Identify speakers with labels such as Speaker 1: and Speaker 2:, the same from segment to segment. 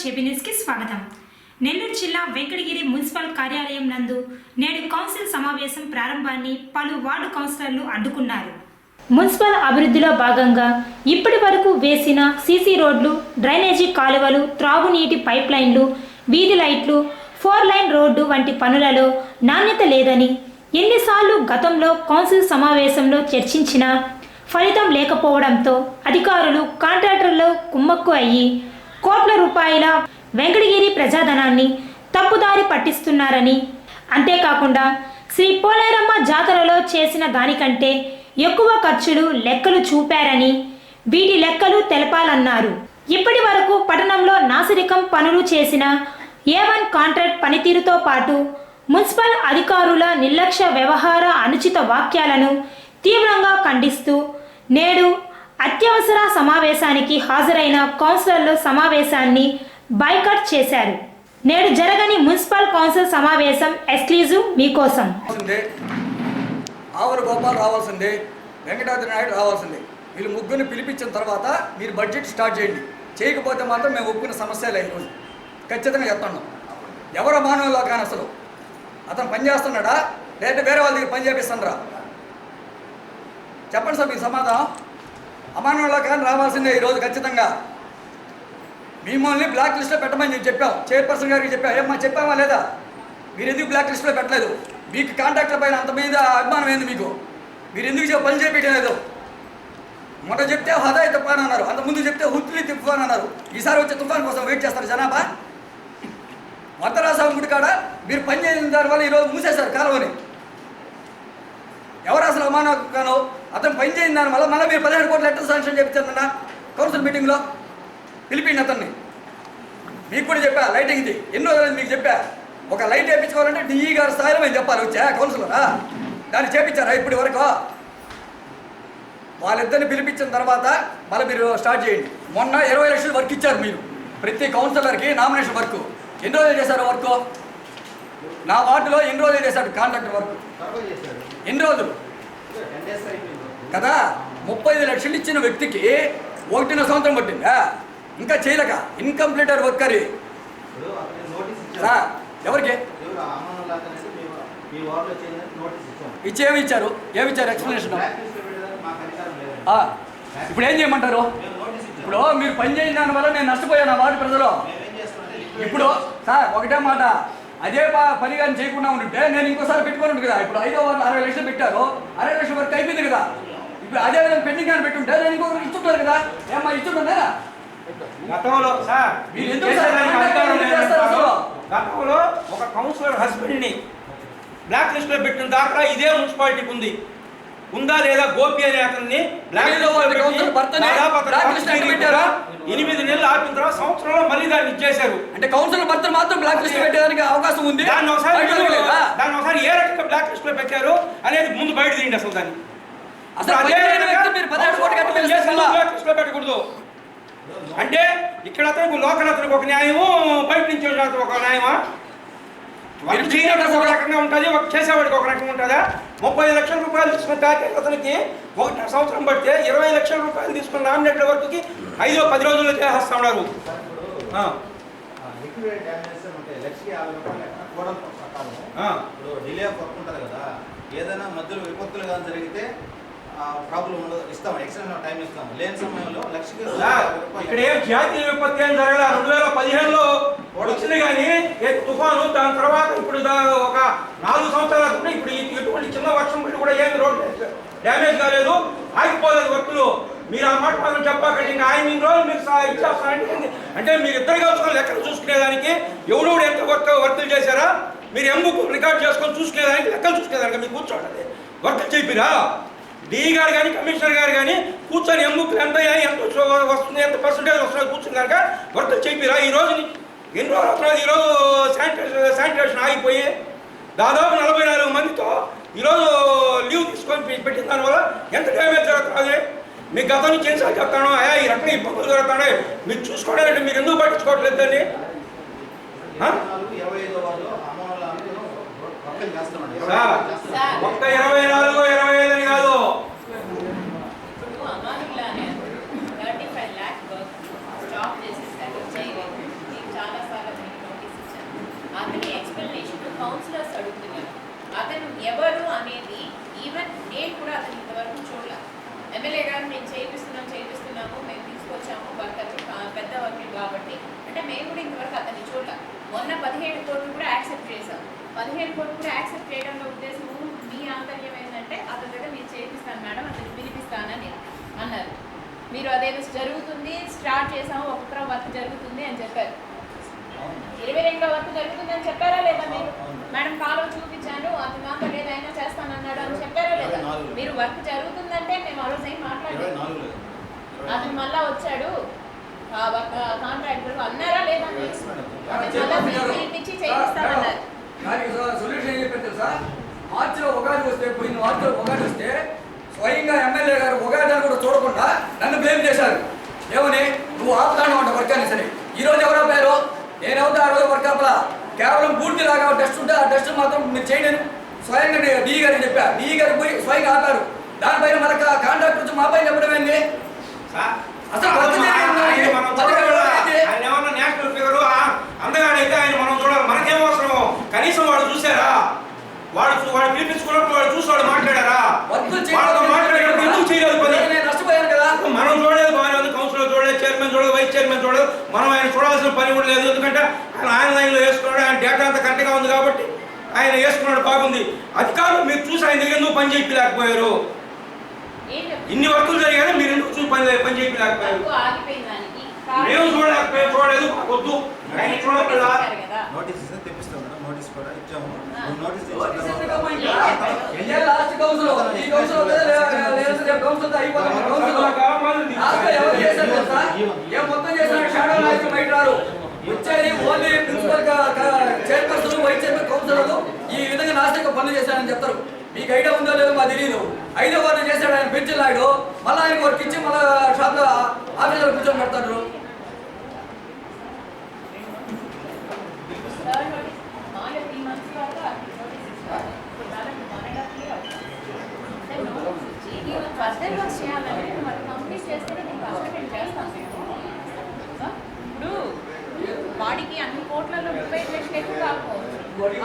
Speaker 1: JP స్వాగతం. నెల్లూరు జిల్లా Venkatagiri municipal కార్యాలయం నందు నేడు కౌన్సిల్ సమావేశం ప్రారంభాన్ని పలు వార్డు కౌన్సిలర్లు అడ్డుకున్నారు. మున్సిపల్ అభివృద్ధిలో భాగంగా ఇప్పటి వరకు వేసిన సీసీ రోడ్లు డ్రైనేజీ కాలువలు త్రాగునీటి పైప్ లైన్లు వీధి లైట్లు ఫోర్ లైన్ రోడ్డు వంటి పనులలో నాణ్యత లేదని ఎన్నిసార్లు గతంలో కౌన్సిల్ సమావేశంలో చర్చించినా ఫలితం లేకపోవడంతో అధికారులు కాంట్రాక్టర్లు కుమ్మక్కు అయ్యి కోట్ల రూపాయల వెంకటగిరి ప్రజాధనాన్ని తప్పుదారి పట్టిస్తున్నారని. అంతేకాకుండా శ్రీ పోలేరమ్మ జాతరలో చేసిన దానికంటే ఎక్కువ ఖర్చులు లెక్కలు చూపారని వీటి లెక్కలు తెలపాలన్నారు. ఇప్పటి వరకు పట్టణంలో నాసిరికం పనులు చేసిన ఏ వన్ కాంట్రాక్ట్ పనితీరుతో పాటు మున్సిపల్ అధికారుల నిర్లక్ష్య వ్యవహార అనుచిత వాక్యాలను తీవ్రంగా ఖండిస్తూ నేడు అత్యవసర సమావేశానికి హాజరైన కౌన్సిలర్లు సమావేశాన్ని బైకట్ చేశారు. నేడు జరగని మున్సిపల్ కౌన్సిల్ సమావేశం ఎక్స్క్లూజివ్ మీకోసం.
Speaker 2: ఆవుల గోపాల్ రావాల్సిందే. వెంకటాద్రి నాయుడు రావాల్సిందే. వీళ్ళు ముగ్గురిని పిలిపించిన తర్వాత మీరు బడ్జెట్ స్టార్ట్ చేయండి. చేయకపోతే మాత్రం మేము ఒప్పుకున్న సమస్యలే ఈరోజు ఖచ్చితంగా చెప్తున్నాం. ఎవరు మానవులో కానీ అసలు? అతను పని చేస్తున్నాడా? లేదంటే వేరే వాళ్ళ దగ్గర పని చేపిస్తుండ్రా? చెప్పండి సార్ మీకు సమాధానం. అమానవుల్లో కానీ రావాల్సిందే ఈరోజు ఖచ్చితంగా. మిమ్మల్ని బ్లాక్ లిస్ట్లో పెట్టమని నేను చెప్పాం. చైర్పర్సన్ గారికి చెప్పాం. ఏమ్మా చెప్పామా లేదా? మీరు ఎందుకు బ్లాక్ లిస్ట్లో పెట్టలేదు? మీకు కాంట్రాక్టర్ పైన అంత మీద అభిమానం ఏంది మీకు? మీరు ఎందుకు పని చేయలేదు మొన్న చెప్తే హదాయి తుఫాన్ అన్నారు. అంత ముందు చెప్తే హుత్లీ తుఫాన్ అన్నారు. ఈసారి వచ్చే తుఫాన్ కోసం వెయిట్ చేస్తారు జనాభా. మద్దరాసాగు గుడి కాడ మీరు పని చేసిన దానివల్ల ఈరోజు మూసేశారు కాలువని. ఎవరు అసలు అమానకాను అతను పని చేయని దానివల్ల మళ్ళీ మీరు పదిహేడు కోట్లు ఎట్లా శాంక్షన్ చేపించారన్న కౌన్సిల్ మీటింగ్లో పిలిపిండి అతన్ని. మీకు కూడా చెప్పా లైటింగ్ ఇది. ఎన్నో రోజులు మీకు చెప్పా. ఒక లైట్ వేయించుకోవాలంటే డిఈ గారి స్థాయిలో మేము చెప్పాలి వచ్చా కౌన్సిలరా? దాన్ని చేపించారా ఇప్పటి వరకు? వాళ్ళిద్దరిని పిలిపించిన తర్వాత మళ్ళీ మీరు స్టార్ట్ చేయండి. మొన్న ఇరవై లక్షలు వర్క్ ఇచ్చారు మీరు. ప్రతి కౌన్సిలర్కి నామినేషన్ వర్క్. ఎన్ని రోజులు చేశారు వర్క్? నా వార్డులో ఎన్ని రోజులు చేశాడు కాంట్రాక్టర్ వర్క్? ఎన్ని రోజులు? కదా? ముప్పై ఐదు లక్షలు ఇచ్చిన వ్యక్తికి ఒకటిన్నర సంవత్సరం పట్టిందా? ఇంకా చేయలేక? ఇన్కంప్లీటెడ్ వర్క్ అది కదా ఎవరికి? ఇచ్చి ఏమి ఇచ్చారు? ఏమి ఇచ్చారు? ఎక్స్ప్లెనేషన్ ఇప్పుడు ఏం చేయమంటారు? ఇప్పుడు మీరు పని చేయని దానివల్ల నేను నష్టపోయాను ఆ వార్డు ప్రజలు. ఇప్పుడు సార్ ఒకటే మాట. అదే ప- పని కానీ చేయకుండా ఉంటుంటే నేను ఇంకోసారి పెట్టుకొని ఉంటుంది కదా. ఇప్పుడు ఐదో వారు అరవై లక్షలు పెట్టారు. అరవై లక్షల వరకు అయిపోయింది కదా. ఇప్పుడు అదే విధంగా పెండింగ్ కానీ పెట్టుంటే నేను ఇంకొకరికి ఇస్తుంటారు కదా ఏమ్మా ఇస్తుంటున్నారా
Speaker 3: గతంలో సార్
Speaker 2: మీరు ఎందుకు
Speaker 3: అధికారం.
Speaker 2: అసలు?
Speaker 3: గతంలో ఒక కౌన్సిలర్ హస్బెండ్ని బ్లాక్ లిస్ట్లో పెట్టిన దాకా ఇదే మున్సిపాలిటీకి ఉంది ఉందా లేదా గోపి అనే అతన్ని బ్లాక్
Speaker 2: ఏదో
Speaker 3: లిస్ట్లో
Speaker 2: వాడి
Speaker 3: పెట్టి
Speaker 2: కౌన్సిలర్ భర్తనే
Speaker 3: దాదాపు అతను
Speaker 2: బ్లాక్ లిస్ట్
Speaker 3: కౌన్సిలర్
Speaker 2: ఎందుకు పెట్టారు?
Speaker 3: ఎనిమిది నెలలు ఆపిన తర్వాత సంవత్సరంలో మళ్ళీ దాన్ని ఇచ్చేశారు
Speaker 2: అంటే కౌన్సిల్ భర్త మాత్రం బ్లాక్ లిస్ట్ పెట్టేదానికి అవకాశం ఉంది
Speaker 3: దాన్ని ఒకసారి
Speaker 2: బయట
Speaker 3: మీరు-
Speaker 2: వదిలేదా?
Speaker 3: దాన్ని ఒకసారి ఏ రకంగా బ్లాక్ లిస్ట్లో పెట్టారు అనేది ముందు బయట తీయండి అసలు దాన్ని పెట్టకూడదు అంటే ఇక్కడ అతనికి లోకల్ అతనికి ఒక న్యాయము బయట నుంచి వచ్చిన అతనికి ఒక న్యాయమా? చేయడానికి ఒక రకంగా ఉంటుంది ఒక చేసేవాడికి ఒక రకంగా ఉంటుందా? ముప్పై లక్షల రూపాయలు తీసుకున్న ప్యాకేజ్ అతనికి ఒకటి సంవత్సరం పడితే ఇరవై లక్షల రూపాయలు తీసుకున్న నామినేట్ల వర్క్కి ఐదో పది రోజుల్లో చేసేస్తా ఉన్నారు.
Speaker 4: ఏదైనా మధ్యలో విపత్తులు కానీ జరిగితే ప్రాబ్లం ఉండదు. ఇస్తాం ఎక్స్టెండ్ టైం ఇస్తాం. లేని సమయంలో లక్షకి
Speaker 3: ఇక్కడ ఏం జాతీయ విపత్తి ఏం జరగల. రెండు వేల పదిహేనులో వచ్చింది కానీ ఏ తుఫాను దాని తర్వాత ఇప్పుడు ఒక నాలుగు సంవత్సరాల కూడా ఇప్పుడు ఎటువంటి చిన్న వర్షం పడి కూడా ఏమి రోడ్ డ్యామేజ్ కాలేదు. ఆగిపోలేదు వర్కులు మీరు ఆ మాట మాత్రం చెప్పకండి. ఇంకా ఆయన ఇన్ని రోజులు మీరు ఇచ్చేస్తానంటే అంటే మీరు ఇద్దరు కలుసుకొని లెక్కలు చూసుకునేదానికి ఎవడెవడు ఎంత వర్క్ వర్కులు చేశారా? మీరు ఎంబుక్ రికార్డ్ చేసుకొని చూసుకునేదానికి లెక్కలు చూసుకునేదానికి మీరు కూర్చోండి. వర్కులు చెప్పిరా డీ గారు కానీ కమిషనర్ గారు కానీ కూర్చొని ఎమ్ముకులు ఎంత ఎంత వస్తుంది ఎంత పర్సంటేజ్ వస్తుంది కూర్చుని కనుక వర్క్ చెప్పిరా ఈ రోజు ఎన్ని రోజులు వస్తున్నారు ఈరోజు శానిటేషన్ శానిటేషన్ ఆగిపోయి దాదాపు నలభై నాలుగు మందితో ఈరోజు లీవ్ తీసుకొని పెట్టిన దానివల్ల ఎంత డ్యామేజ్ జరుగుతుంది? మీకు గతం నుంచి ఎన్నిసార్లు చెప్తాను అయ్యా ఈ రకం ఇబ్బందులు జరుగుతున్నాయి. మీరు చూసుకోవడానికి మీరు ఎందుకు పట్టించుకోవట్లేదు సార్. ఒక్క ఇరవై నాలుగు ఇరవై ఐదు అని కాదు.
Speaker 5: వర్క్
Speaker 6: అతని ఎక్స్ప్లెనేషన్ కౌన్సిలర్స్ అడుగుతున్నారు. అతను ఎవరు అనేది ఈవెన్ నేను కూడా అతను ఇంతవరకు చూడలే. ఎమ్మెల్యే గారు మేము చేయిస్తున్నాం చేయిస్తున్నాము మేము తీసుకొచ్చాము వర్కర్లు పెద్ద వర్కర్ కాబట్టి. అంటే మేము కూడా ఇంతవరకు అతన్ని చూడలే. మొన్న పదిహేడు కోట్లు కూడా యాక్సెప్ట్ చేశాం. పదిహేడు కోట్లు కూడా యాక్సెప్ట్ చేయడంలో ఉద్దేశము మీ ఆంతర్యం ఏంటంటే అతని దగ్గర నేను చేయిస్తాను మేడం అతన్ని పిలిపిస్తానని అన్నారు. మీరు అదేదో జరుగుతుంది స్టార్ట్ చేసాము ఒక్కొక్కరు వర్క్ జరుగుతుంది అని చెప్పారు. ఇరవై రెండో వర్క్ జరుగుతుందని చెప్పారా లేదా మీరు? మేడం కాలువ చూపించాను అతను నాతో ఏదైనా చేస్తానన్నాడు అని చెప్పారా లేదా. మీరు వర్క్ జరుగుతుందంటే మేము ఆ రోజు ఏం అతను మళ్ళా వచ్చాడు కాంట్రాక్టర్ అన్నారా లేదా? మీరు. అతను మళ్ళా చేయిస్తామన్నారు
Speaker 2: దానికి సొల్యూషన్ ఏం చెప్పారు తెలుసా? మార్చిలో ఉగాది వస్తే పోయిన మార్చిలో ఉగాది వస్తే స్వయంగా ఎమ్మెల్యే గారు ఉగాది అని కూడా చూడకుండా నన్ను బ్లేమ్ చేశారు. ఏమని? నువ్వు ఆపుతాను అంట వర్క్ అని సరే. ఈ రోజు ఎవరో పేరు నేనవుతా ఆ రోజు వర్క్ ఆపలా. కేవలం పూర్తి లాగా టెస్ట్ ఉంటే ఆ టెస్ట్ మాత్రం మీరు చేయలేను. స్వయంగా డీ గారికి చెప్పా. డీ గారికి పోయి స్వయంగా ఆపారు. దానిపైన మనకు కాంట్రాక్ట్ వచ్చి మా పైన చెప్పడం
Speaker 3: సార్,
Speaker 2: అసలు
Speaker 3: నేషనల్ ఫిగర్ అందగాడైతే ఆయన మనం చూడాలి. మనకేం అవసరం కనీసం వాడు చూసారా వాడు వాడు పిలిపించుకున్నప్పుడు వాడు చూసి వాడు మాట్లాడారా? వాళ్ళతో మాట్లాడేటప్పుడు ఎందుకు చేయలేదు పని?
Speaker 2: కదా.
Speaker 3: మనం చూడలేదు బాగానే ఉంది. కౌన్సిలర్ చూడలేదు చైర్మన్ చూడలేదు వైస్ చైర్మన్ చూడలేదు. మనం ఆయన చూడాల్సిన పని కూడా లేదు. ఎందుకంటే ఆయన ఆన్లైన్లో వేసుకున్నాడు. ఆయన డేటా అంతా కరెక్ట్గా ఉంది కాబట్టి ఆయన వేసుకున్నాడు. బాగుంది అధికారులు మీరు చూసి ఆయన దగ్గర ఎందుకు పని చేయలేకపోయారు? ఇన్ని వర్కులు జరిగాయి మీరు ఎందుకు చూసి పని పని చేయలేకపోయారు మేము చూడలేకపోయాం చూడలేదు వద్దు. ఆయన చూడకుండా
Speaker 4: నోటీస్ ఇస్తే తెప్పిస్తాం మేడం నోటీస్ కూడా ఇచ్చాము. నోటీస్
Speaker 2: లాస్ట్ కౌన్సిల్ ఈ కౌన్సిల్ లేదా కౌన్సిల్ అయిపోతుంది కౌన్సిల్ లాస్ట్ ఏం మొత్తం చేసిన షాడో నాయకులు బయట రారు. వచ్చేది only principal chairperson vice chairman కౌన్సిలర్లు ఈ విధంగా నాశనంగా పనులు చేశారని చెప్తారు. మీకు ఐడియా ఉందో లేదో మాకు తెలియదు ఐదో వారు చేశాడు ఆయన పెన్షన్ నాయుడు. మళ్ళీ ఆయన వర్క్ ఇచ్చి మళ్ళీ షాప్లో ఆఫీసులో కూర్చొని పెడతారు
Speaker 6: థర్డ్ నోటీస్ మామూలుగా త్రీ మంత్స్ తర్వాత నోటీస్ ఇస్తారు ఇప్పుడు దాదాపు వన్ అండ్ హాఫ్ ఇయర్ అవుతుంది ఫర్దర్ వర్క్ చేయాలంటే మరి కంప్లీట్ చేస్తేనే నేను కష్టపడి చేస్తాను నేను ఆ? ఇప్పుడు వాడికి అన్ని కోట్లలో ముప్పై ఐదు లక్షలు ఎక్కువ కాకపోవచ్చు ఆ వార్డులో ఆ ప్రజలకు ముప్పై ఐదు లక్షలు ఎక్కువ కావచ్చు వాడికి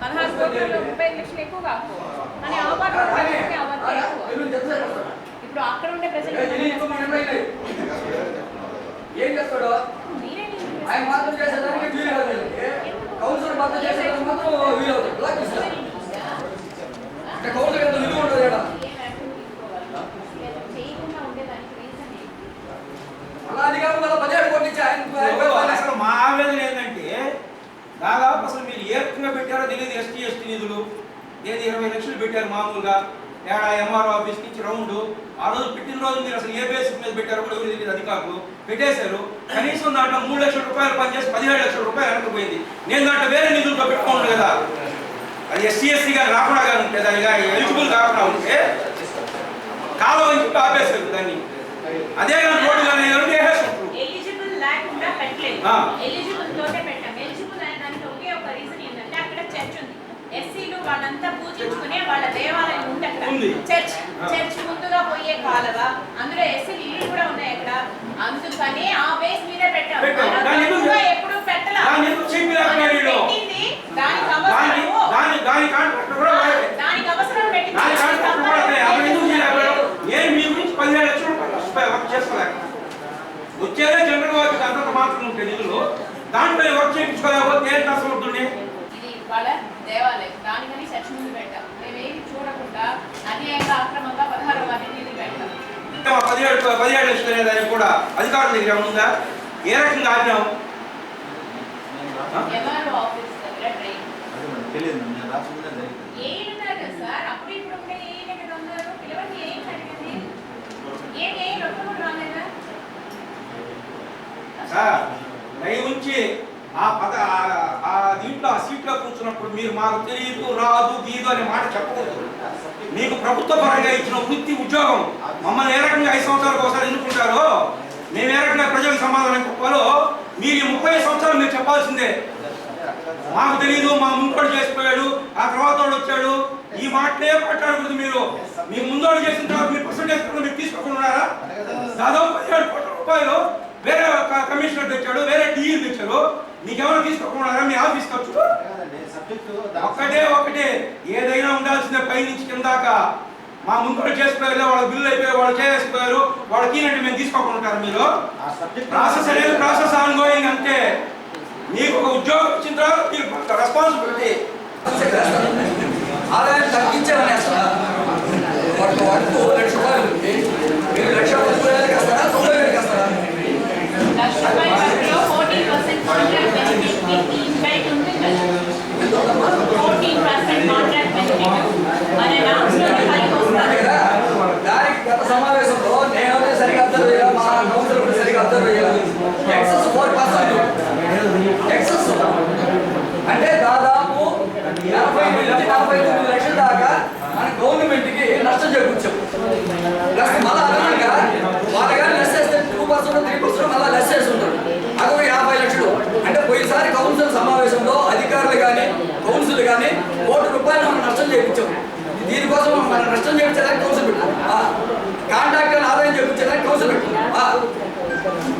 Speaker 6: పదహారు కోట్లలో ముప్పై లక్షలు ఎక్కువ కాకపోవచ్చు కానీ ఆ వార్డులో ఎక్కువ ఇప్పుడు అక్కడ ఉండే ప్రజలు
Speaker 2: ఏం చేస్తాడు ఆయన మాత్రం చేసేదానికి వీలు కాదు కౌన్సిలర్ మాత్రం చేసేదానికి మాత్రం వీలు అవుతుంది కౌన్సిలర్ ఎంత విలువ ఉంటుంది ఇక్కడ
Speaker 6: చేయకుండా ఉండేదానికి రీజన్ ఏంటి
Speaker 2: అలా అధికారం వల్ల పదిహేడు కోట్లు ఇచ్చి ఆయన
Speaker 3: ఇప్పుడు
Speaker 2: ఆయన
Speaker 3: అసలు మా ఆవేదన ఏంటంటే దాదాపు అసలు మీరు ఏ రకంగా పెట్టారో తెలియదు ఎస్టీ ఎస్టీ నిధులు. ఏది ఇరవై లక్షలు పెట్టారు మామూలుగా. ఏడా ఎంఆర్ఓ ఆఫీస్కి ఇచ్చి రౌండ్. ఆ రోజు పెట్టిన రోజు మీరు అసలు ఏ బేసిక్ మీద పెట్టారు కూడా ఎవరు తెలియదు అధికారులు. పెట్టేశారు. కనీసం దాంట్లో మూడు లక్షల రూపాయలు పనిచేసి పదిహేడు లక్షల రూపాయలు వెనకపోయింది. నేను దాంట్లో వేరే నిధులతో పెట్టుకోండి కదా. అది ఎస్సీ ఎస్సీ గారు రాకుండా కానీ ఉంటే దానిగా ఎలిజిబుల్ కాకుండా ఉంటే కాలం అని చెప్పి ఆపేశారు దాన్ని. అదే కానీ రోడ్డు కానీ ఎవరు చేసేస్తారు
Speaker 6: ఎలిజిబుల్ లేకుండా పెట్టలేదు
Speaker 3: ఆ.
Speaker 6: ఎలిజిబుల్ తోటే పెట్టాం ఎలిజిబుల్ అయిన దానికి ఒకే ఒక రీజన్ ఏంటంటే అక్కడ చర్చ్ ఉంది ఎస్సీలు వాళ్ళంతా పూజించుకునే వాళ్ళ దేవాలయం ఉంది. చర్చ్. చర్చ్ ముందుగా పోయే కాలవ అందులో ఎస్సీలు ఇల్లు కూడా ఉన్నాయి అక్కడ. అందుకని ఆ బేస్ మీద పెట్టాం. ఎప్పుడూ పెట్టలా?
Speaker 3: దాన్ని ఎందుకు చెప్పలేకపోయారు
Speaker 6: మనం
Speaker 3: వీళ్ళు?
Speaker 6: పెట్టింది దానికి అవసరం దానికి
Speaker 3: నేను చేసుకోలేక. వచ్చేదే జనరల్ వర్క్ అంతంత మాత్రం ఉంటే నిధులు. దాంట్లో వర్క్ చేయించుకోలేకపోతే అసలు ఉంటుంది?
Speaker 6: ఇది వాళ్ళ దేవాలయం. దానికని చర్చ్ ముందు పెట్టాం. చూడకుండా అన్యాయంగా అక్రమంగా పదహారు వారిని ఇది పెట్టాం
Speaker 3: ఇంకా మా పదిహేడు పదిహేడు లక్షలు దానికి కూడా అధికారుల దగ్గర ఉందా? ఏ రకంగా ఆజ్ఞాం
Speaker 6: ఎంఆర్ఓ ఆఫీస్ దగ్గర ట్రైన్.
Speaker 4: అది మనకు తెలియదు మేడం నేను రాకుండా జరిగింది.
Speaker 6: ఏం ఉన్నారు కదా సార్? అప్పుడు ఇప్పుడు ఉండే ఏం ఎక్కడ ఉన్నారు పిలవండి ఏం జరిగింది? ఏం ఏం ఒక్క కూడా రాలేదా?
Speaker 3: సార్ దయ ఉంచి ఆ పద ఆ- దీంట్లో ఆ సీట్లో కూర్చున్నప్పుడు మీరు మాకు తెలియదు రాదు గీదు అనే మాట చెప్పకూడదు. మీకు ప్రభుత్వ పరంగా ఇచ్చిన వృత్తి ఉద్యోగం మమ్మల్ని ఏ రకంగా ఐదు సంవత్సరాలకు ఒకసారి ఎన్నుకుంటారో మేము ఏ రకంగా ప్రజలకు సమాధానం చెప్పాలో మీరు ఈ ముప్పై సంవత్సరాలు మీరు చెప్పాల్సిందే. మాకు తెలియదు మా ముందోడు చేసిపోయాడు ఆ తర్వాత వాడు వచ్చాడు. ఈ మాటలే మాట్లాడకూడదు మీరు. మీ ముందోడు చేసిన తర్వాత మీరు పర్సంటేజ్ కూడా మీరు తీసుకోకుండా ఉన్నారా? దాదాపు పదిహేడు కోట్ల రూపాయలు వేరే ఒక కమిషనర్ తెచ్చాడు వేరే డీఈ తెచ్చారు. నీకేమైనా తీసుకోకుండా మీ ఆఫీస్ ఖర్చు ఒక్కటే ఒకటే ఏదైనా ఉండాల్సిందే పై నుంచి కిందాక మా ముందు చేసిపోయారు వాళ్ళ బిల్లు అయిపోయి వాళ్ళు చేసిపోయారు వాళ్ళకి ఈనంటే మేము తీసుకోకుండా ఉంటారు మీరు?
Speaker 4: ఆ సబ్జెక్ట్
Speaker 3: ప్రాసెస్ అనేది ప్రాసెస్ ఆన్ గోయింగ్ అంతే. మీకు ఒక ఉద్యోగం ఇచ్చిన తర్వాత మీకు రెస్పాన్సిబిలిటీ
Speaker 2: ఆదాయం తగ్గించామని అసలు? వర్క్ లక్ష రూపాయలు. మీరు లక్ష రూపాయలకి వస్తారా? తొంభై వేలకి వస్తారా? ప్లస్ మళ్ళీ అదనంగా వాళ్ళ కానీ లెస్ చేస్తే టూ పర్సెంట్ త్రీ పర్సెంట్ మళ్ళీ లెస్ చేస్తుంటారు ఉంటారు అదొక యాభై లక్షలు అంటే పోయినసారి కౌన్సిల్ సమావేశంలో అధికారులు కానీ కౌన్సిల్ కానీ కోటి రూపాయలు మనం నష్టం చేయించాం దీనికోసం మనం నష్టం చేయించడానికి కౌన్సిల్ పెట్టాం కాంట్రాక్టర్ ఆదాయం చేయించడానికి కౌన్సిల్ పెట్టాం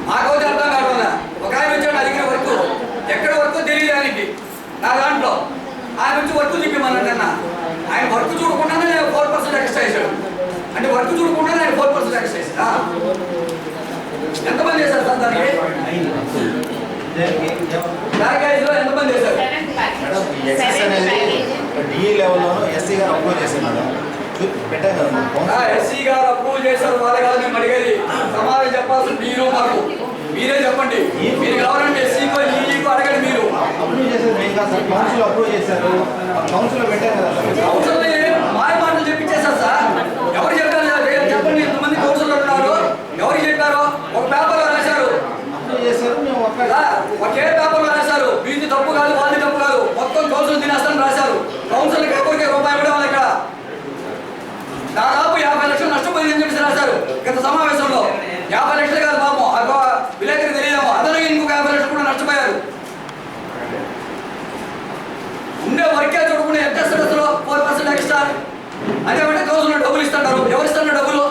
Speaker 2: ఆ కౌన్సిల్ అర్థం కావట్లా ఒక ఆయన వచ్చాడు అడిగిన వర్క్ ఎక్కడ వర్క్ తెలియదు ఆయనకి నా దాంట్లో ఆయన వచ్చి వర్క్ చూపిమన్నాడు అన్న ఆయన వర్క్ చూడకుండానే నేను ఫోర్ పర్సెంట్ ఎక్స్ట్రా చేశాడు అంటే వర్క్ చూడకుండానే ఆయన ఫోర్ పర్సెంట్ ఎక్స్ట్రా చేశాడా ఎంతమంది చేశారు సార్ దానికి ప్యాకేజ్లో ఎంతమంది చేశారు
Speaker 6: సెవెంత్ సెవెంత్
Speaker 4: అనేది డిఈ లెవెల్లోనూ ఎస్సీ గారు అప్రూవ్ చేస్తున్నారు. పెట్టాం కదా
Speaker 2: ఎస్సీ గారు అప్రూవ్ చేశారు వాళ్ళు కాదు మేము అడిగేది. సమాధానం చెప్పాల్సింది మీరు మాకు. మీరే చెప్పండి. మీరు కావాలంటే ఎస్సీకో ఈజీకో అడగండి మీరు.
Speaker 4: అప్రూవ్ చేసేది మేము కాదు సార్. కౌన్సిల్ అప్రూవ్ చేశారు. కౌన్సిల్ పెట్టాం కదా సార్.
Speaker 2: కౌన్సిల్ మాయ మాటలు చెప్పించేశారు సార్ ఎవరు చెప్పారు సార్? చెప్పండి ఎంతమంది కౌన్సిల్ ఉన్నారు ఎవరు చెప్పారు ఒక పేపర్లో రాశారు
Speaker 4: అప్రూవ్ చేశారు మేము ఒక్క
Speaker 2: ఇలా ఒకే పేపర్లో రాశారు వీధి తప్పు కాదు వాళ్ళది తప్పు కాదు మొత్తం కౌన్సిల్ తినేస్తాను రాశారు కౌన్సిల్ ఎవరికి రూపాయి కూడా వాళ్ళ ఇక్కడ దాదాపు యాభై లక్షలు నష్టపోయిందని చెప్పేసి రాశారు గత సమావేశంలో యాభై లక్షలు కాదు పాపం అదో విలేకరికి తెలియదేమో అదనంగా ఇంకొక యాభై లక్షలు కూడా నష్టపోయారు ఉండే వర్కే చూడకుండా ఎంత ఇస్తారు అసలు ఫోర్ పర్సెంట్ ఎక్స్ట్రా అదేమంటే కౌన్సిల్ డబ్బులు ఇస్తున్నారు ఎవరు ఇస్తున్నారు డబ్బులు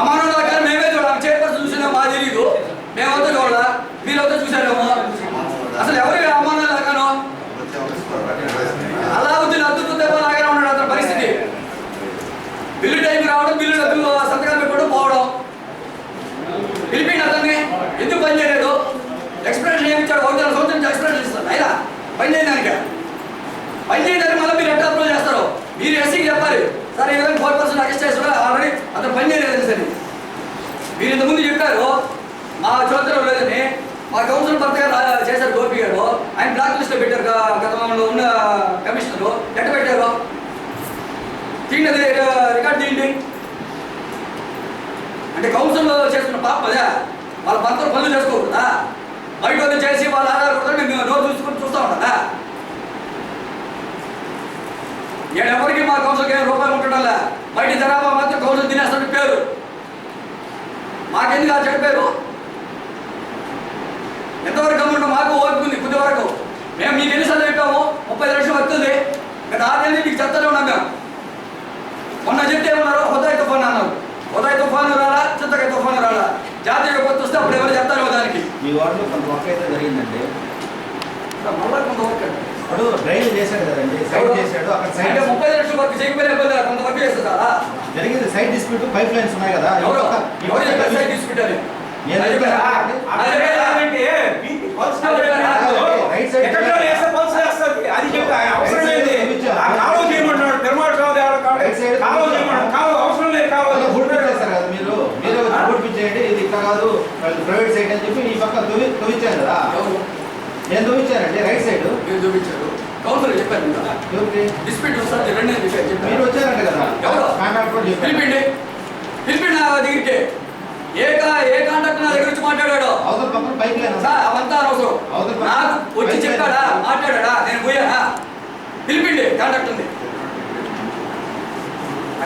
Speaker 2: అమానం కానీ మేమే చూడాలి చైర్పర్సన్ చూసినా మా తెలీదు మేమంతా చూడాలా మీరంతా చూసారేమో అసలు ఎవరు అమానం దాకాను అలావుద్దీన్ అద్భుత లాగానే ఉన్నాడు అతని పరిస్థితి బిల్లు టైంకి రావడం బిల్లు డబ్బులు సంతకాలు పెట్టుకోవడం పోవడం పిలిపిండి అతన్ని ఎందుకు పని చేయలేదు? ఎక్స్ప్లెనేషన్ ఏమి ఇచ్చాడు ఒకటి సంవత్సరం ఎక్స్ప్లెనేషన్ ఇస్తాను అయినా పని చేయడానికి పని చేయడానికి మళ్ళీ మీరు ఎట్లా అప్రోచ్ చేస్తారు? మీరు ఎస్సీకి చెప్పాలి. సార్ ఈ విధంగా ఫోర్ పర్సెంట్ అరెస్ట్ చేసిన ఆల్రెడీ అతను పని చేయలేదు సరే మీరు ఇంతకుముందు చెప్పారు మా చోదరం లేదని మా కౌన్సిల్ భర్తగా చేశారు గోపి గారు. ఆయన బ్లాక్ లిస్ట్ పెట్టారు గతంలో ఉన్న కమిషనరు. ఎట్ట పెట్టారు? తీయండి రికార్డు రికార్డ్ తీయండి. అంటే కౌన్సిల్ చేస్తున్న పాప అదే. వాళ్ళ భర్తలు పనులు చేసుకోకూడదా? బయట వాళ్ళు చేసి వాళ్ళ ఆధార్ మేము నోరు చూసుకొని చూస్తా ఉంటా ఎవరికి మా కౌన్సిల్కి ఏం రూపాయలు ఉంటుండలే బయట జనాభా మాత్రం కౌన్సిల్ తినేస్తాడు పేరు. మాకెందుకు ఆ చెడు పేరు? ఎంతవరకు అమ్మంటే మాకు ఓపుకుంది కొద్దివరకు కొద్ది వరకు. మేము మీకు ఎన్నిసార్లు చెప్పాము? ముప్పై లక్షలు వస్తుంది. గత ఆరు నెలలు మీకు చెప్తానే ఉన్నాం మేము. మొన్న చెప్తే ఏమన్నారు హుదాయి తుఫాన్ అన్నారు హుదాయి తుఫాను రాలా చింతకాయ తుఫాను రాలా జాతీయ విపత్తు వస్తే అప్పుడు ఎవరు చెప్తారో దానికి
Speaker 4: మీ వార్డులో కొంత వర్క్ అయితే జరిగిందండి.
Speaker 2: మళ్ళీ కొంత వర్క్ అండి.
Speaker 4: ఇప్పుడు డ్రైన్ చేశాడు కదండి సైడ్ చేశాడు అక్కడ సైడ్
Speaker 2: ముప్పై లక్షలు వర్క్ చేయకపోయినా. కొంత వర్క్ చేస్తుందా
Speaker 4: జరిగింది సైడ్ డిస్ప్యూట్ పైప్ లైన్స్ ఉన్నాయి కదా
Speaker 2: సైడ్ డిస్ప్యూట్ అని? అది
Speaker 4: రైట్ సైడ్
Speaker 3: చెప్తే అవసరం లేదు కాలువ చేయమంటున్నాడు పెరుమాడు కాలువ తేవాలి కాలువ
Speaker 4: రైట్ సైడ్
Speaker 3: కాలువ చేయమన్నాడు కాలువ అవసరం లేదు
Speaker 4: అలా బుడ్ పెట్టేస్తారు కదా మీరు? మీరు బుడ్ పిచ్చేయండి ఇది ఇట్లా కాదు ప్రైవేట్ సైడ్ అని చెప్పి ఈ పక్క తొవి తొవిచ్చాను కదా? నేను తొవిచ్చానండి రైట్ సైడ్
Speaker 2: మీరు చూపించారు కౌన్సిలర్ చెప్పారు
Speaker 4: ఎవరికి?
Speaker 2: డిస్ప్యూట్ వస్తుంది రెండు
Speaker 4: మీరు వచ్చారంట కదా?
Speaker 2: ఎవరు? పిలిపిండి. పిలిపిండి నా దగ్గరికి. ఏ కా ఏ కాంటాక్ట్ నా దగ్గర వచ్చి మాట్లాడాడు?
Speaker 4: అవతల పక్కన పైప్ లైన్
Speaker 2: సార్ అవంతా
Speaker 4: పక్క-
Speaker 2: నాకు వచ్చి. చెప్పాడా? మాట్లాడా నేను పోయానా? పిలిపిండి కాంటాక్ట్ ఉంది.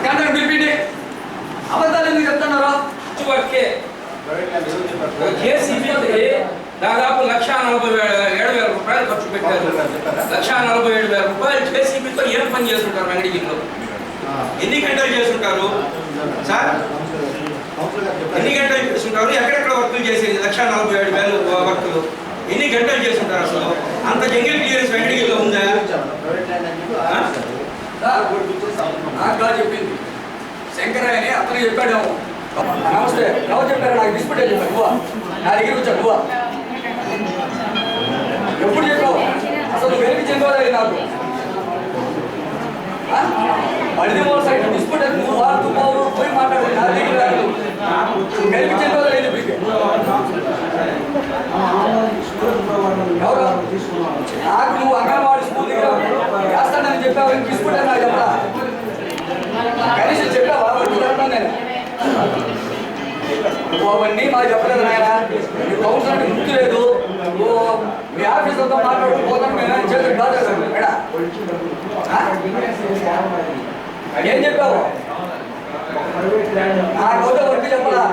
Speaker 2: కాంటాక్ట్ పిలిపిండి. అబద్ధాలు ఎందుకు చెప్తున్నారు
Speaker 4: చెప్పారు?
Speaker 3: జేసీబీకి దాదాపు లక్ష నలభై వేల ఏడు వేల రూపాయలు ఖర్చు పెట్టారు? లక్ష నలభై ఏడు వేల రూపాయలు జేసీబీతో ఏం పని చేస్తుంటారు వెంకటగిరిలో. ఎన్ని గంటలు చేస్తుంటారు సార్. ఎన్ని గంటలు చేస్తుంటారు ఎక్కడెక్కడ వర్కులు చేసేది లక్ష నలభై ఏడు వేలు వర్కులు ఎన్ని గంటలు చేసి ఉంటారు అసలు అంత జంగిల్ క్లియరెన్స్ వెంకటగిరిలో ఉందా
Speaker 2: చెప్పింది శంకరయ్య అని అతను చెప్పాడేమో నమస్తే. ఎవరు చెప్పారు? నాకు డిస్ప్యూట్ చెప్పారు నువ్వా? నా దగ్గర వచ్చా? నువ్వా? ఎప్పుడు చెప్పావు? అసలు నువ్వు వెనక్కి చెందవాలి నాకు? పడితే వాళ్ళ సైడ్ డిస్ప్యూట్ నువ్వు వారు తుమ్మావు పోయి మాట్లాడు. నా దగ్గర రాదు వెనక్కి చెందవాలి ఎవరు? నాకు నువ్వు అంగన్వాడి స్కూల్ దగ్గర వేస్తానని చెప్పావు. డిస్ప్యూట్ నాకు చెప్పరా? కనీసం చెప్పావా వాడికి నేను. నువ్వు అవన్నీ మాకు చెప్పలేదు నాయన. నీ కౌన్సిలర్ గుర్తు లేదు. నువ్వు మీ ఆఫీస్ అంతా పోతాను మేము చేతులు కాదు మేడ ఏం చెప్పావు? నాకు రోజు వర్క్ చెప్పరా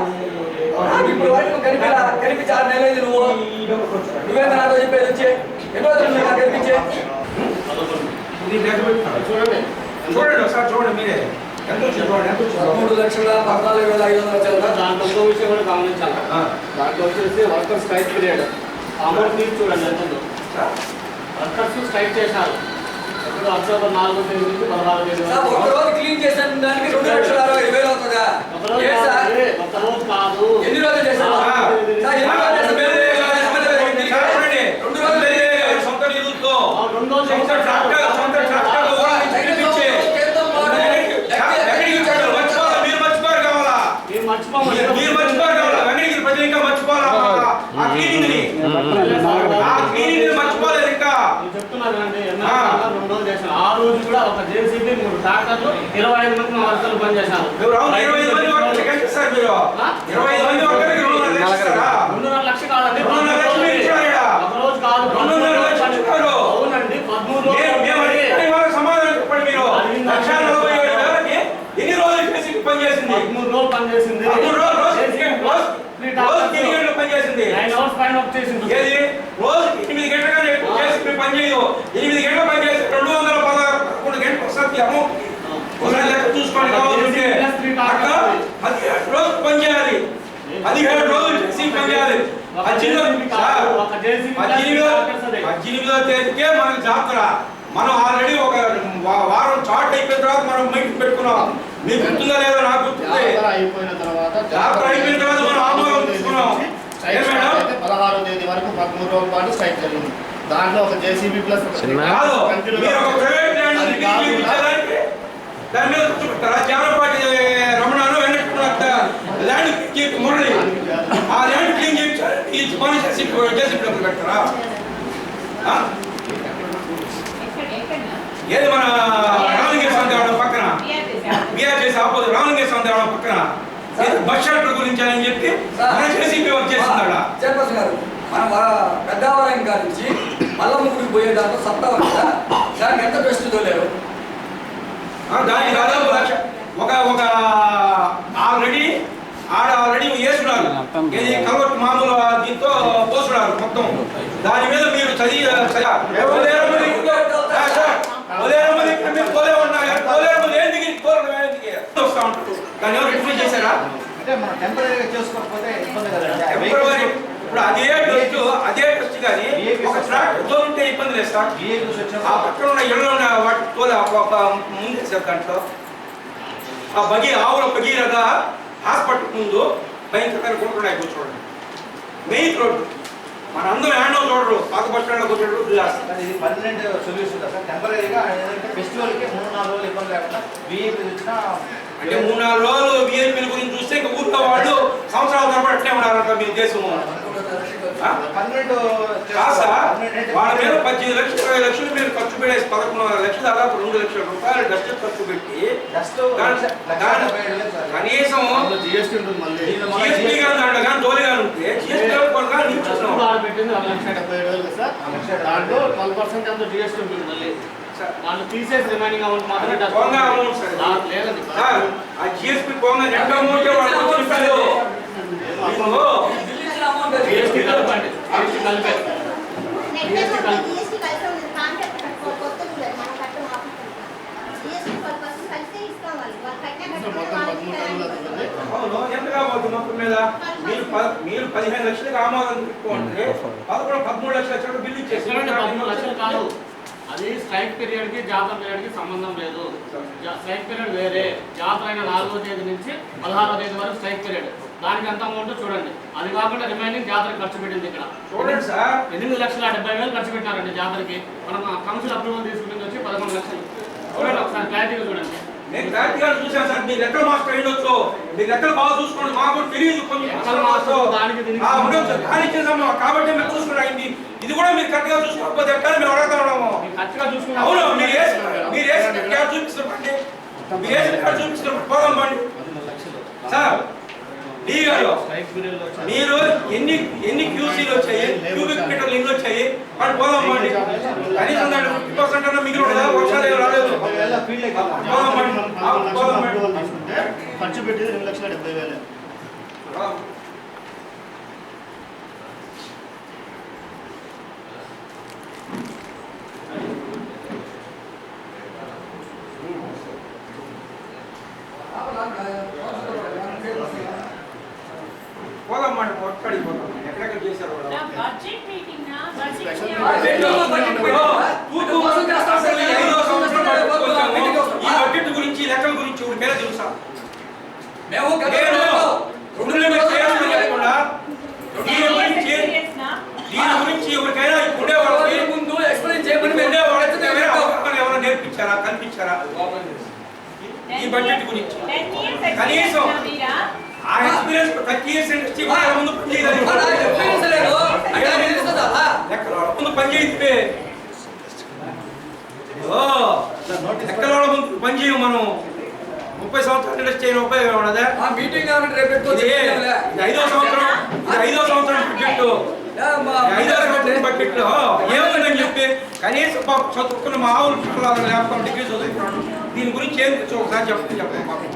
Speaker 2: నాకు ఇప్పుడు వరకు కనిపించలా కనిపించి ఆరు నెలలేదు నువ్వు. నువ్వేంత నాతో చెప్పేది వచ్చి? ఎన్ని రోజులు నువ్వు నాకు కనిపించే?
Speaker 3: చూడండి. చూడండి ఒకసారి చూడండి మీరే. ఎంత వచ్చింది చూడండి ఎంత వచ్చింది?
Speaker 2: మూడు లక్షల పద్నాలుగు వేల ఐదు వందల చిల్లర
Speaker 7: దాంట్లో ఇంకో విషయం కూడా గమనించాలి. దాంట్లో వచ్చేసి వర్కర్ స్ట్రైక్ పీరియడ్ అమౌంట్ తీసి చూడండి ఎంత వర్కర్స్ స్ట్రైక్ చేశారు. ఎప్పుడు అక్టోబర్ నాలుగో తేదీ నుంచి పదహారు తేదీ వరకు.
Speaker 2: రోజు క్లీన్ చేసిన దానికి రెండు లక్షల అరవై వేలు అవుతుందా?
Speaker 7: ఒక రోజు కాదు, ఒక
Speaker 2: ఎన్ని రోజులు చేశారు? ఎన్ని రోజులు. రెండు రోజులు
Speaker 7: రెండు రోజులు
Speaker 3: సొంత ట్రాక్టర్ సొంత ట్రాక్టర్ కూడా ఇప్పించి వెంకటగిరి ప్రజలు మర్చిపోవాలి మీరు మర్చిపోరు కావాలా
Speaker 7: మీరు
Speaker 3: వెంకటగిరి ప్రజలు ఇంకా మర్చిపోవాలా? ఆ క్లీనింగ్ని ఆ క్లీనింగ్ని మర్చిపోలేదు ఇంకా.
Speaker 7: నేను చెప్తున్నాను అండి ఎన్నో రెండు రోజులు చేశాను ఆ రోజు కూడా ఒక జేసీబీ మూడు ట్రాక్టర్లు ఇరవై ఐదు మంది మా వర్కర్లు పనిచేశారు.
Speaker 3: ఇరవై ఐదు మంది వర్కర్లు మీరు? ఇరవై ఐదు మంది వర్కర్లకి రెండున్నర లక్షలు ఇస్తారా?
Speaker 7: రెండున్నర లక్ష కాదండి
Speaker 3: రెండున్నర లక్షలు మీరు ఇచ్చారు ఈడ.
Speaker 7: ఒక రోజు కాదు
Speaker 3: రెండున్నర లక్షలు ఇచ్చారు.
Speaker 7: అవునండి పదమూడు
Speaker 3: మేము- మేము
Speaker 7: రోజులు
Speaker 3: అడిగిన వాళ్ళకి సమాధానం చెప్పండి మీరు లక్ష నలభై ఏడు వేలకి ఎన్ని రోజులు చేసి పనిచేసింది
Speaker 7: పదమూడు రోజులు పనిచేసింది
Speaker 3: పదమూడు రోజులు రోజు రోజు
Speaker 7: త్రీ
Speaker 3: రోజు
Speaker 7: టాటర్స్
Speaker 3: ఎన్ని గంటలు పనిచేసింది
Speaker 7: నైన్ అవర్స్ పైన వర్క్ చేసింది.
Speaker 3: ఏది? రోజు ఎనిమిది గంటలుగా చేసి పని చేయదు ఎనిమిది గంటలు పని చేసి రెండు వందల పదహారు పదకొండు గంటలు వస్తుంది అమౌంట్ ఒకసారి లెక్క చూసుకోండి కావాలంటే. అట్లా పదిహేడు రోజులు పని చేయాలి. పదిహేడు రోజులు చేసి పని చేయాలి. పద్దెనిమిదో తేదీకే మనకు జాతర. మనం ఆల్రెడీ ఒక వారం చాట్ అయిపోయిన తర్వాత మనం మీటింగ్ పెట్టుకున్నాం. మీకు గుర్తుందా లేదా నాకు గుర్తుంది.
Speaker 8: జాతర అయిపోయిన తర్వాత
Speaker 3: జాతర అయిపోయిన తర్వాత మనం ఆమోదం తీసుకున్నాం. ఏ మేడం
Speaker 8: పదహారో తేదీ వరకు పదమూడు రోజుల పాటు స్ట్రైక్ జరిగింది. దాంట్లో ఒక జేసీబీ ప్లస్
Speaker 3: ఏది మన రామలింగేశ్వర స్వామి దేవాలయం పక్కన?
Speaker 6: BRTC
Speaker 3: బీఆర్ చేసి ఆపోజిట్ రామలింగేశ్వర దేవాలయం పక్కన. బస్ షెల్టర్ గురించి అని చెప్పి మన వర్క్ చేస్తున్నాడా?
Speaker 2: చైర్పర్సన్ గారు మనం పెద్దవరం గారి నుంచి మల్లమ్మగుడికి పోయే దాంట్లో సత్తా కదా దానికి ఎంత బెస్ట్ తోలేరు?
Speaker 3: దానికి దాదాపు లక్ష ఒక ఒక ఆల్రెడీ ఆడ ఆల్రెడీ వేసున్నారు ఏది కలవట్ మామూలు దీంతో పోసున్నారు మొత్తం. దాని మీద మీరు చదివి పోలేరు పోలే ఉన్నారు. పోలేరు ఏంటికి వస్తా ఉంటారు. దాన్ని ఎవరు రిఫ్రెష్ చేశారా?
Speaker 4: అంటే మనం టెంపరీగా చేసుకోకపోతే ఇబ్బంది కదా.
Speaker 3: ఫిబ్రవరి ఇప్పుడు అదే టెస్ట్ అదే టెస్ట్ కానీ ఒక ట్రాక్ తోలుంటే ఇబ్బంది లేదు సార్. ఆ పక్కన ఉన్న ఇళ్ళు ఉన్న వాటి తోలు ముందే సార్ దాంట్లో. ఆ బగి ఆవుల భగీరథ హాస్పిటల్ ముందు భయంకరమైన గుంటున్నాయి కూర్చోండి మెయిన్ రోడ్డు మన అందరూ హ్యాండ్ చూడరు పాత బస్ స్టాండ్లో కూర్చోడు
Speaker 4: కానీ ఇది పర్మనెంట్ సొల్యూషన్ సార్. టెంపరీగా ఏదంటే ఫెస్టివల్కి మూడు నాలుగు రోజులు ఇబ్బంది లేకుండా బిఏపీస్ వచ్చినా
Speaker 3: అంటే మూడు నాలుగు రోజులు బీఎస్పీల గురించి చూస్తే ఇంకా ఊర్లో వాళ్ళు సంవత్సరాల తరబడి అట్లే ఉన్నారంట మీ ఉద్దేశము. సార్ వాళ్ళ మీద పద్దెనిమిది లక్షలు ఇరవై లక్షలు మీరు ఖర్చు పెట్టేసి పదకొండున్నర లక్షలు దాదాపు రెండు లక్షల రూపాయలు డస్ట్ ఖర్చు పెట్టి కనీసం
Speaker 8: జిఎస్టీ ఉంటుంది మళ్ళీ.
Speaker 3: జిఎస్టీ కానీ దాంట్లో కానీ తోలి కానీ ఉంటే జిఎస్టీ
Speaker 7: దాంట్లో ట్వెల్వ్ పర్సెంట్ అంతా జిఎస్టీ ఉంటుంది మళ్ళీ. దాంట్లో తీసేసి రిమైనింగ్ అమౌంట్ మాత్రమే
Speaker 3: పోగా అమౌంట్ సార్
Speaker 7: లేదండి.
Speaker 3: ఆ జిఎస్పీ పోగా నెట్ అమౌంట్ వాళ్ళు
Speaker 7: జిఎస్టీ కలపండి. జిఎస్టీ కలిపే
Speaker 9: నెట్ జిఎస్టీ
Speaker 3: మీద? మీరు ప- మీరు పదిహేను లక్షలకు ఆమోదం పెట్టుకోండి పదకొండు పదమూడు లక్షల చెట్టు బిల్లు ఇచ్చేసి
Speaker 7: ఎందుకంటే పదమూడు లక్షలు కాదు. అది స్ట్రైక్ పీరియడ్కి జాతర పీరియడ్కి సంబంధం లేదు. స్ట్రైక్ పీరియడ్ వేరే. జాతర అయిన నాలుగో తేదీ నుంచి పదహారో తేదీ వరకు స్ట్రైక్ పీరియడ్ దానికి ఎంత అమౌంట్ చూడండి. అది కాకుండా రిమైనింగ్ జాతర ఖర్చు పెట్టింది ఇక్కడ.
Speaker 3: చూడండి సార్.
Speaker 7: ఎనిమిది లక్షల డెబ్బై వేలు ఖర్చు పెట్టారండి జాతరకి. మనం కౌన్సిల్ అప్రూవల్ తీసుకుని వచ్చి పదకొండు లక్షలు. చూడండి ఒకసారి క్లారిటీగా చూడండి.
Speaker 3: నేను ప్రాక్టికల్ చూశాను సార్. మీరు లెక్కల మాస్టర్ అయ్యొచ్చు మీరు లెక్కలు బాగా చూసుకోండి. మాకు తెలియదు కొంచెం
Speaker 7: లెక్కల మాస్టర్ దానికి దీనికి
Speaker 3: ఆ, ఉండొచ్చు దానికి చేసాము కాబట్టి మేము చూసుకున్నాం అయింది ఇది కూడా మీరు కరెక్ట్గా చూసుకోకపోతే ఎక్కడ మేము
Speaker 7: చూసుకున్నారు
Speaker 3: అవును మీరు మీరు వేసిన చూపిస్తారండి మీరు వేసిన చూపిస్తారు పోదాం సార్ మీరు ఎన్ని ఎన్ని క్యూసీలు వచ్చాయి? క్యూబిక్ మీటర్లు ఎన్ని వచ్చాయి? వాళ్ళు పోదాం పండి కనీసం దాంట్లో ఫిఫ్టీ పర్సెంట్ అన్న మిగిలి ఉండదా? వర్షాలు ఏం రాలేదు.
Speaker 4: ఒకవేళ ఫీల్డ్
Speaker 3: పోదాం పండి ఆ, పోదాం పండి
Speaker 8: తీసుకుంటే ఖర్చు పెట్టేది రెండు లక్షల డెబ్బై వేలే
Speaker 3: పోదాం పండి ఒక్కడికి పోదాం ఎక్కడెక్కడ చేశారు వాళ్ళు
Speaker 6: నా బడ్జెట్ మీటింగ్ నా బడ్జెట్
Speaker 3: ఈ బడ్జెట్ గురించి లెక్కల గురించి ఊరికే తెలుసా?
Speaker 2: మేము
Speaker 3: దీని గురించి దీని ఎవరికైనా
Speaker 2: ముందు ఎక్స్ప్లెయిన్ చేయమని
Speaker 3: ఎవరైనా నేర్పించారా కనిపించారా ఈ బడ్జెట్ గురించి. కనీసం ఆ ఎక్స్పీరియన్స్ థర్టీ ఇయర్స్ ఇండస్ట్రీ ముందు ముందు పనిచేయితే ఓ లెక్కల వాళ్ళ ముందు పని చేయం మనం ముప్పై సంవత్సరాలు ఇండస్ట్రీ అయిన ఉపయోగం
Speaker 2: ఆ మీటింగ్
Speaker 3: ఐదో సంవత్సరం ఐదో సంవత్సరం బడ్జెట్ ఐదో సంవత్సరం బడ్జెట్ ఏముందని చెప్పి కనీసం చదువుకున్న మా ఆవులు పిల్లలు లేకపోతే డిగ్రీ చదువుకున్నాడు దీని గురించి ఏం ఒకసారి చెప్పండి చెప్పండి పాపం.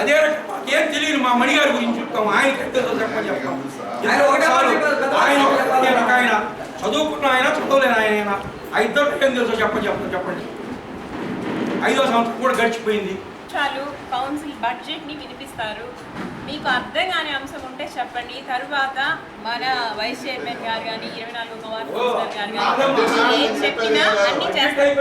Speaker 3: అదే ఏం తెలియదు మా మణిగారి గురించి చెప్తాం ఆయన చెప్పని చెప్తాం
Speaker 2: ఆయన ఒకటే
Speaker 3: ఆయన ఒక ఆయన చదువుకున్న ఆయన చదవలేని ఆయన ఆ ఇద్దరు ఏం తెలుసో చెప్పండి చెప్పండి చెప్పండి ఐదో సంవత్సరం కూడా గడిచిపోయింది
Speaker 6: చాలు కౌన్సిల్ బడ్జెట్ని వినిపిస్తారు మీకు అర్థం కాని అంశం ఉంటే చెప్పండి తరువాత మన వైస్ చైర్మన్ గారు కానీ ఇరవై నాలుగు కుమార్ గారు కానీ ఏం చెప్పినా అన్ని చేస్తారు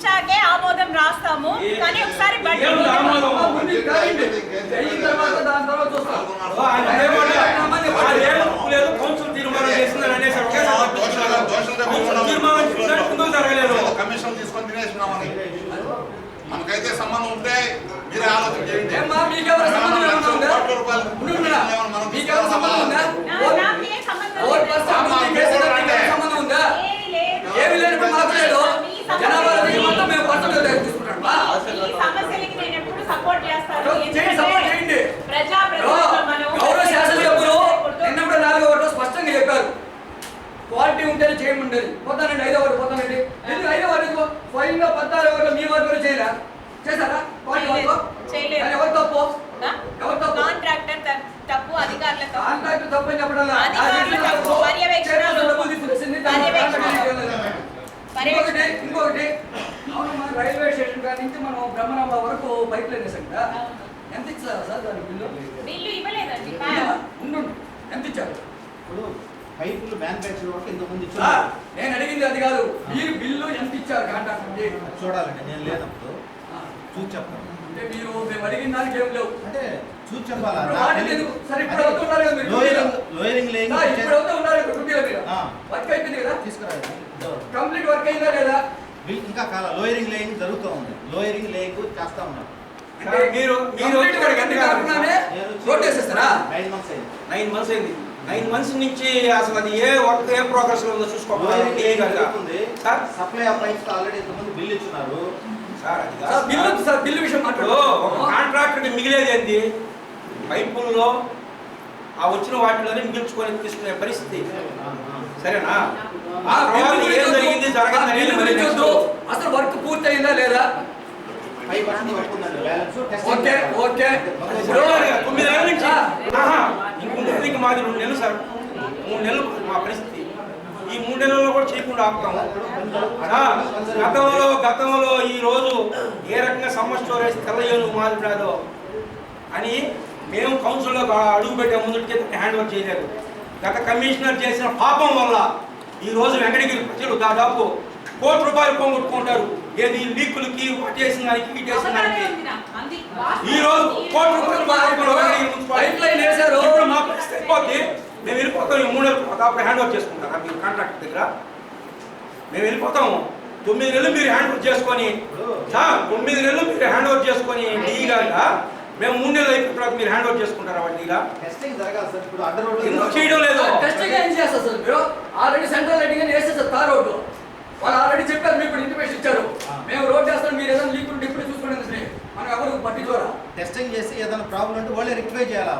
Speaker 6: పరిష్కరించాకే ఆమోదం రాస్తాము కానీ ఒకసారి
Speaker 5: కమిషన్ తీసుకొని తినేసినామని మనకైతే సంబంధం ఉంటే మీరే ఆలోచన చేయండి. రూపాయలు
Speaker 2: ఉండుండురా. మీకెవరు సంబంధం ఉందా?
Speaker 6: నా- నాకేం సంబంధం
Speaker 2: ఓట్
Speaker 6: లేదు.
Speaker 2: పర్సెంట్ ఉంది, కేసీఆర్ గారికి ఏమైనా సంబంధం ఉందా?
Speaker 6: ఏమీ లేదు.
Speaker 2: ఏమీ లేనప్పుడు మాకు లేదు.
Speaker 6: మీ సమస్యలు
Speaker 2: జనాభా రద్దీ మొత్తం మేము పర్సెంటేజ్ దగ్గర తీసుకుంటాం. బా.
Speaker 6: ఈ సమస్యలకి నేను ఎప్పుడు సపోర్ట్ చేస్తాను
Speaker 2: చేయండి, సపోర్ట్ చేయండి.
Speaker 6: ప్రజా
Speaker 2: ఓ,
Speaker 6: ప్రతినిధులు మనం
Speaker 2: గౌరవ శాసనసభ్యులు నిన్న కూడా నాలుగో ఓట్లు స్పష్టంగా చెప్పారు. క్వాలిటీ ఉంటేనే చేయమండేది పోతానండి ఐదో ఓటు పోతానండి. ఎందుకు ఐదో ఓటు ఫైన్గా పద్నాలుగు ఓట్లు మీ వారు కూడా చేయరా చేశారా? క్వాలిటీ ఎవరు తప్పు? ఎవరు తప్పు?
Speaker 6: కాంట్రాక్టర్ త- తప్పు అధికారుల తప్పు.
Speaker 2: కాంట్రాక్ట్ తప్పని చెప్పడం లేదు. ఇంకొకటి ఇంకొకటి. అవును మన రైల్వే స్టేషన్ కాడి నుంచి మనం బ్రహ్మరాంబ వరకు బైక్ లైన్ వేసాం కదా. ఎంత ఇచ్చారు సార్ దాని బిల్లు?
Speaker 6: బిల్లు ఇవ్వలేదండి.
Speaker 2: ఉండు ఎంత ఇచ్చారు?
Speaker 4: ఇప్పుడు పైపులు మ్యానుఫ్యాక్చర్ వరకు ఇంతకుముందు
Speaker 2: సార్,
Speaker 4: ఇచ్చారు
Speaker 2: నేను అడిగింది అది కాదు. మీరు బిల్లు ఎంత ఇచ్చారు కాంట్రాక్ట్
Speaker 4: చూడాలండి నేను లేనప్పుడు చూసి చెప్తాను.
Speaker 2: అంటే మీరు మేము అడిగిన దానికి ఏం లేవు.
Speaker 4: అంటే చూసి చెప్పాలా?
Speaker 2: సరే, ఇప్పుడు అవుతున్నారు కదా మీరు
Speaker 4: లోయరింగ్
Speaker 2: సార్, ఇప్పుడు అవుతా ఉన్నారు డ్యూటీలో మీరు.
Speaker 4: ఆ.
Speaker 2: వర్క్ అయిపోయింది కదా?
Speaker 4: తీసుకురావాలి. ఇదో.
Speaker 2: కంప్లీట్ వర్క్ అయిందా లేదా?
Speaker 4: ఇంకా కాల లోయరింగ్ లేయింగ్ జరుగుతూ ఉంది. లోయరింగ్ లేయింగ్ చేస్తా ఉన్నాం.
Speaker 3: అంటే మీరు మీరు
Speaker 2: వేసేస్తారా
Speaker 4: నైన్ మంత్స్ అయింది
Speaker 3: నైన్ మంత్స్ అయింది. నైన్ మంత్స్ నుంచి అసలు అది ఏ వర్క్ ఏ ప్రోగ్రెస్లో ఉందో
Speaker 4: లోయరింగ్
Speaker 3: చూసుకోవాలి సార్?
Speaker 4: సప్లై పైప్స్ ఆల్రెడీ ఇంతకుముందు బిల్ ఇచ్చున్నారు
Speaker 3: సార్ అది కాదు.
Speaker 2: Bill
Speaker 3: sir.
Speaker 2: బిల్లు విషయం మాట్లాడు.
Speaker 3: ఒక కాంట్రాక్టర్ మిగిలేది ఏంది? పైపుల్లో ఆ వచ్చిన వాటిలోనే మిగిల్చుకొని తీసుకునే పరిస్థితి. సరేనా? ఆ
Speaker 2: గురించి
Speaker 3: ఏం. జరిగింది?
Speaker 2: ఆ
Speaker 3: జరగదు
Speaker 2: బిల్లు గురించి వద్దు. అసలు వర్క్ పూర్తి అయిందా లేదా ఓకే ఓకే. ఇప్పుడు
Speaker 3: తొమ్మిది నెలల నుంచి. మాది రెండు నెలలు సార్. మూడు నెలలు మా పరిస్థితి. ఈ మూడు నెలల్లో కూడా చేయకుండా ఆపుతాము. గతంలో గతంలో ఈ రోజు ఏ రకంగా సమ్మర్ స్టోరేజ్ తెల్లయ్యను మాదిరాదో అని మేము కౌన్సిల్లో అడుగు పెట్టే ముందుకే హ్యాండ్ ఓవర్ చేయలేదు. గత కమిషనర్ చేసిన పాపం వల్ల ఈ రోజు వెంకటగిరి ప్రజలు దాదాపు కోటి రూపాయలు పోగొట్టుకుంటారు. ఏది లీకులకి వాటేసిన దానికి వీటేసిన దానికి ఈ రోజు కోటి రూపాయలు మా పరిస్థితి అయిపోద్ది మేము వెళ్ళిపోతాం. ఈ మూడు నెలలు అప్పుడు హ్యాండ్ ఓవర్ చేసుకుంటారా మీరు కాంట్రాక్ట్ దగ్గర? మేము వెళ్ళిపోతాము. తొమ్మిది నెలలు మీరు హ్యాండ్ ఓవర్ చేసుకొని తొమ్మిది నెలలు మీరు హ్యాండ్ ఓవర్ చేసుకొని డీగా మేము మూడు నెలలు అయిపోయిన తర్వాత మీరు హ్యాండ్ ఓవర్ చేసుకుంటారా వడ్డీగా
Speaker 4: టెస్టింగ్ జరగాలి సార్. ఇప్పుడు అండర్ రోడ్
Speaker 3: ఎందుకు చేయడం లేదు?
Speaker 2: టెస్టింగ్ ఏం చేస్తారు సార్ మీరు? ఆల్రెడీ సెంట్రల్ లైటింగ్ అని వేసేసారు తార్ రోడ్డు వాళ్ళు ఆల్రెడీ చెప్పారు మీకు ఇప్పుడు ఇంటిమేషన్ ఇచ్చారు. మేము రోడ్ చేస్తాం మీరు ఏదైనా లీకులు డిప్పుడు చూసుకోండి మనం ఎవరు పట్టించుకోరా
Speaker 4: టెస్టింగ్ చేసి ఏదైనా ప్రాబ్లం ఉంటే వాళ్ళే రెక్టిఫై చేయాలా?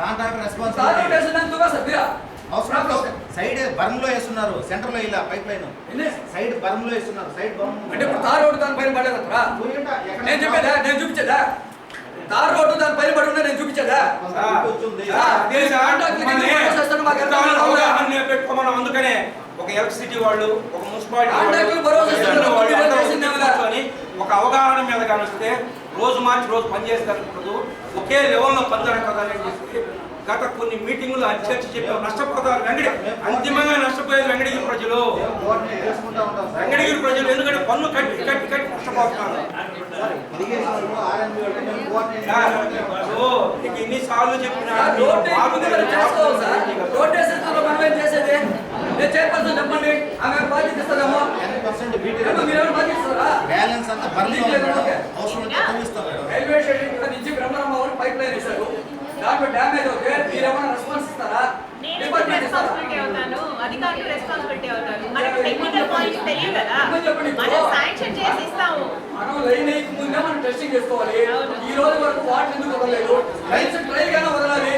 Speaker 4: కాంట్రాక్ట్
Speaker 2: తార్
Speaker 4: అవసరం. సైడ్ బర్మ్లో వేస్తున్నారు సెంటర్లో ఇలా పైప్ లైన్? సైడ్ బర్మ్లో వేస్తున్నారు సైడ్ బర్మ్
Speaker 2: అంటే ఇప్పుడు తార్ రోడ్డు దాని పైన పడేదంటారా నేను చెప్పేదా? నేను చూపించేదా? తార్ రోడ్డు దాని పైన పడి ఉన్నా నేను చూపించేదా?
Speaker 3: పెట్టుకోమన్నాం అందుకనే ఒక ఎలక్ట్రిసిటీ వాళ్ళు ఒక మున్సిపాలిటీ ఒక అవగాహన మీద కానిస్తే రోజు మార్చి రోజు పనిచేస్తారు ఒకే లెవెల్లో పనిచేయడం కదా అని చెప్పి గత కొన్ని మీటింగులు అధ్యక్ష చెప్పారు నష్టపోతారు వెంకటి అంతిమంగా నష్టపోయేది వెంకటగిరి ప్రజలు. వెంకటగిరి ప్రజలు ఎందుకంటే పన్ను కట్టి కట్టి కట్టి నష్టపోతున్నారు. ఎన్నిసార్లు చెప్పినా
Speaker 2: చైర్పర్సన్ చెప్పండి. ఆమె బాధ్యత ఇస్తారేమో?
Speaker 4: 10% బీటీ
Speaker 2: ఏమో మీరేమో బాధ్యత ఇస్తారా?
Speaker 4: బ్యాలెన్స్ అంతా బర్మ్లో ఉంది మేడం. అవసరం
Speaker 2: రైల్వే స్టేషన్ నుంచి బ్రహ్మరమ్మ వరకు పైప్ లైన్ వేశారు. దాంట్లో డ్యామేజ్ అవుతే
Speaker 6: మీరు
Speaker 2: ఏమైనా రెస్పాన్స్
Speaker 6: ఇస్తారా?
Speaker 2: ఈ రోజు వరకు వాటి ఎందుకు వదలలేదు? లైన్స్ ట్రై గానే వదలాలి.